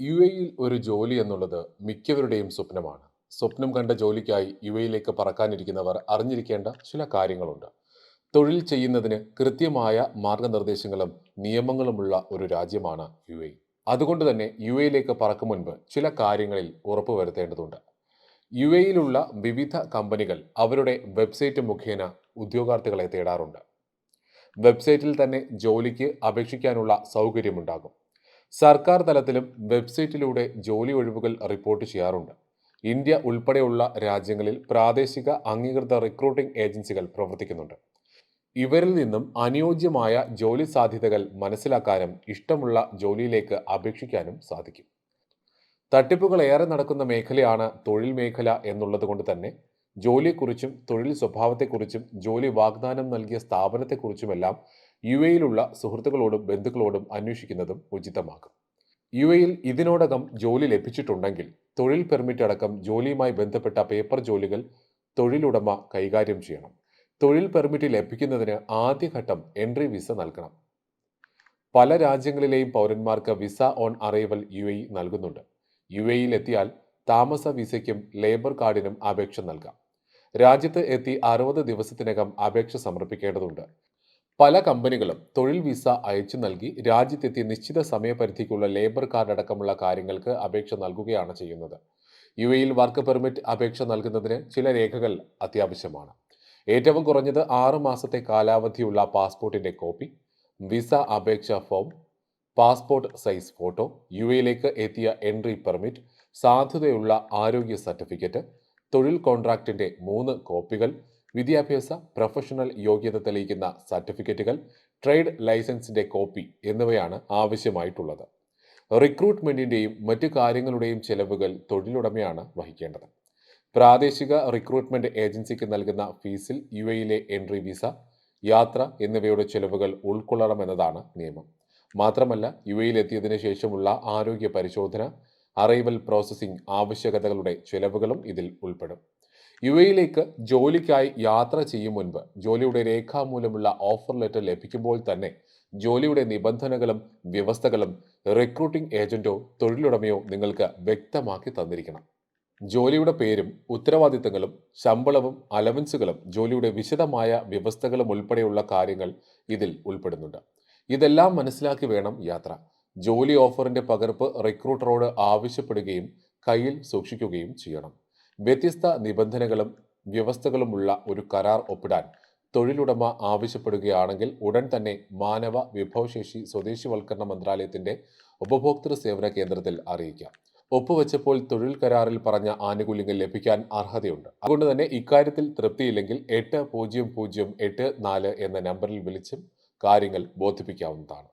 U എയിൽ ഒരു ജോലി എന്നുള്ളത് മിക്കവരുടെയും സ്വപ്നമാണ്. സ്വപ്നം കണ്ട ജോലിക്കായി യു എയിലേക്ക് പറക്കാനിരിക്കുന്നവർ അറിഞ്ഞിരിക്കേണ്ട ചില കാര്യങ്ങളുണ്ട്. തൊഴിൽ ചെയ്യുന്നതിന് കൃത്യമായ മാർഗനിർദ്ദേശങ്ങളും നിയമങ്ങളുമുള്ള ഒരു രാജ്യമാണ് യു എ അതുകൊണ്ട് തന്നെ യു എയിലേക്ക് പറക്കും മുൻപ് ചില കാര്യങ്ങളിൽ ഉറപ്പുവരുത്തേണ്ടതുണ്ട് യു എയിലുള്ള വിവിധ കമ്പനികൾ അവരുടെ വെബ്സൈറ്റ് മുഖേന ഉദ്യോഗാർത്ഥികളെ തേടാറുണ്ട്. വെബ്സൈറ്റിൽ തന്നെ ജോലിക്ക് അപേക്ഷിക്കാനുള്ള സൗകര്യമുണ്ടാകും. സർക്കാർ തലത്തിലും വെബ്സൈറ്റിലൂടെ ജോലി ഒഴിവുകൾ റിപ്പോർട്ട് ചെയ്യാറുണ്ട്. ഇന്ത്യ ഉൾപ്പെടെയുള്ള രാജ്യങ്ങളിൽ പ്രാദേശിക അംഗീകൃത റിക്രൂട്ടിംഗ് ഏജൻസികൾ പ്രവർത്തിക്കുന്നുണ്ട്. ഇവരിൽ നിന്നും അനുയോജ്യമായ ജോലി സാധ്യതകൾ മനസ്സിലാക്കാനും ഇഷ്ടമുള്ള ജോലിയിലേക്ക് അപേക്ഷിക്കാനും സാധിക്കും. തട്ടിപ്പുകൾ ഏറെ നടക്കുന്ന മേഖലയാണ് തൊഴിൽ മേഖല എന്നുള്ളത് കൊണ്ട് തന്നെ ജോലിയെക്കുറിച്ചും തൊഴിൽ സ്വഭാവത്തെക്കുറിച്ചും ജോലി വാഗ്ദാനം നൽകിയ സ്ഥാപനത്തെക്കുറിച്ചുമെല്ലാം യു എയിലുള്ള സുഹൃത്തുക്കളോടും ബന്ധുക്കളോടും അന്വേഷിക്കുന്നതും ഉചിതമാകും. യു എയിൽ ഇതിനോടകം ജോലി ലഭിച്ചിട്ടുണ്ടെങ്കിൽ തൊഴിൽ പെർമിറ്റ് അടക്കം ജോലിയുമായി ബന്ധപ്പെട്ട പേപ്പർ ജോലികൾ തൊഴിലുടമ കൈകാര്യം ചെയ്യണം. തൊഴിൽ പെർമിറ്റ് ലഭിക്കുന്നതിന് ആദ്യഘട്ടം എൻട്രി വിസ നൽകണം. പല രാജ്യങ്ങളിലെയും പൗരന്മാർക്ക് visa on arrival U A നൽകുന്നുണ്ട്. യു എയിൽ എത്തിയാൽ താമസ വിസയ്ക്കും ലേബർ കാർഡിനും അപേക്ഷ നൽകാം. രാജ്യത്ത് എത്തി അറുപത് ദിവസത്തിനകം അപേക്ഷ സമർപ്പിക്കേണ്ടതുണ്ട്. പല കമ്പനികളും തൊഴിൽ വിസ അയച്ചു നൽകി രാജ്യത്തെത്തി നിശ്ചിത സമയപരിധിക്കുള്ള ലേബർ കാർഡ് അടക്കമുള്ള കാര്യങ്ങൾക്ക് അപേക്ഷ നൽകുകയാണ് ചെയ്യുന്നത്. യു എയിൽ വർക്ക് പെർമിറ്റ് അപേക്ഷ നൽകുന്നതിന് ചില രേഖകൾ അത്യാവശ്യമാണ്. ഏറ്റവും കുറഞ്ഞത് ആറ് മാസത്തെ കാലാവധിയുള്ള പാസ്പോർട്ടിന്റെ കോപ്പി വിസ അപേക്ഷാ form passport size photo U എയിലേക്ക് എത്തിയ എൻട്രി പെർമിറ്റ് സാധുതയുള്ള ആരോഗ്യ സർട്ടിഫിക്കറ്റ് തൊഴിൽ കോൺട്രാക്റ്റിന്റെ മൂന്ന് കോപ്പികൾ വിദ്യാഭ്യാസ പ്രൊഫഷണൽ യോഗ്യത തെളിയിക്കുന്ന സർട്ടിഫിക്കറ്റുകൾ ട്രേഡ് ലൈസൻസിന്റെ കോപ്പി എന്നിവയാണ് ആവശ്യമായിട്ടുള്ളത്. റിക്രൂട്ട്മെന്റിന്റെയും മറ്റു കാര്യങ്ങളുടെയും ചെലവുകൾ തൊഴിലുടമയാണ് വഹിക്കേണ്ടത്. പ്രാദേശിക റിക്രൂട്ട്മെന്റ് ഏജൻസിക്ക് നൽകുന്ന ഫീസിൽ യു എയിലെ എൻട്രി വിസ യാത്ര എന്നിവയുടെ ചെലവുകൾ ഉൾക്കൊള്ളണമെന്നതാണ് നിയമം. മാത്രമല്ല യു എയിൽ എത്തിയതിനു ശേഷമുള്ള ആരോഗ്യ പരിശോധന അറൈവൽ പ്രോസസ്സിംഗ് ആവശ്യകതകളുടെ ചെലവുകളും ഇതിൽ ഉൾപ്പെടും. യു എയിലേക്ക് ജോലിക്കായി യാത്ര ചെയ്യും മുൻപ് ജോലിയുടെ രേഖാമൂലമുള്ള ഓഫർ ലെറ്റർ ലഭിക്കുമ്പോൾ തന്നെ ജോലിയുടെ നിബന്ധനകളും വ്യവസ്ഥകളും റിക്രൂട്ടിംഗ് ഏജന്റോ തൊഴിലുടമയോ നിങ്ങൾക്ക് വ്യക്തമാക്കി തന്നിരിക്കണം. ജോലിയുടെ പേരും ഉത്തരവാദിത്തങ്ങളും ശമ്പളവും അലവൻസുകളും ജോലിയുടെ വിശദമായ വ്യവസ്ഥകളും ഉൾപ്പെടെയുള്ള കാര്യങ്ങൾ ഇതിൽ ഉൾപ്പെടുന്നുണ്ട്. ഇതെല്ലാം മനസ്സിലാക്കി വേണം യാത്ര. ജോലി ഓഫറിന്റെ പകർപ്പ് റിക്രൂട്ടറോട് ആവശ്യപ്പെടുകയും കയ്യിൽ സൂക്ഷിക്കുകയും ചെയ്യണം. വ്യത്യസ്ത നിബന്ധനകളും വ്യവസ്ഥകളുമുള്ള ഒരു കരാർ ഒപ്പിടാൻ തൊഴിലുടമ ആവശ്യപ്പെടുകയാണെങ്കിൽ ഉടൻ തന്നെ മാനവ വിഭവശേഷി സ്വദേശിവൽക്കരണ മന്ത്രാലയത്തിന്റെ ഉപഭോക്തൃ സേവന കേന്ദ്രത്തിൽ അറിയിക്കാം. ഒപ്പുവെച്ചപ്പോൾ തൊഴിൽ കരാറിൽ പറഞ്ഞ ആനുകൂല്യങ്ങൾ ലഭിക്കാൻ അർഹതയുണ്ട്. അതുകൊണ്ട് തന്നെ ഇക്കാര്യത്തിൽ തൃപ്തിയില്ലെങ്കിൽ എട്ട് പൂജ്യം പൂജ്യം എട്ട് നാല് എന്ന നമ്പറിൽ വിളിച്ചും കാര്യങ്ങൾ ബോധിപ്പിക്കാവുന്നതാണ്.